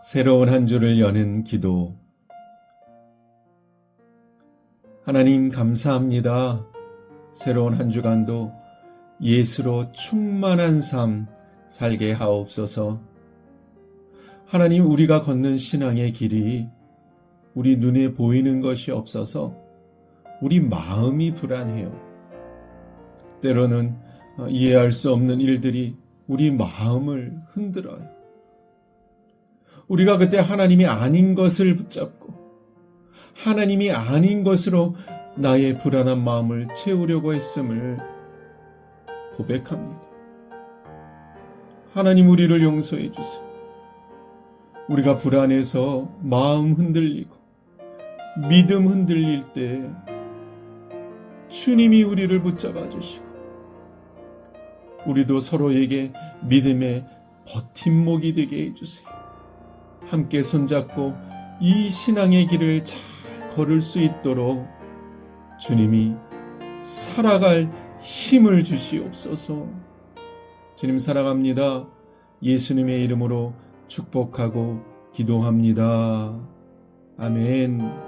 새로운 한 주를 여는 기도. 하나님 감사합니다. 새로운 한 주간도 예수로 충만한 삶 살게 하옵소서. 하나님 우리가 걷는 신앙의 길이 우리 눈에 보이는 것이 없어서 우리 마음이 불안해요. 때로는 이해할 수 없는 일들이 우리 마음을 흔들어요. 우리가 그때 하나님이 아닌 것을 붙잡고 하나님이 아닌 것으로 나의 불안한 마음을 채우려고 했음을 고백합니다. 하나님 우리를 용서해 주세요. 우리가 불안해서 마음 흔들리고 믿음 흔들릴 때 주님이 우리를 붙잡아 주시고 우리도 서로에게 믿음의 버팀목이 되게 해주세요. 함께 손잡고 이 신앙의 길을 잘 걸을 수 있도록 주님이 살아갈 힘을 주시옵소서. 주님 사랑합니다. 예수님의 이름으로 축복하고 기도합니다. 아멘.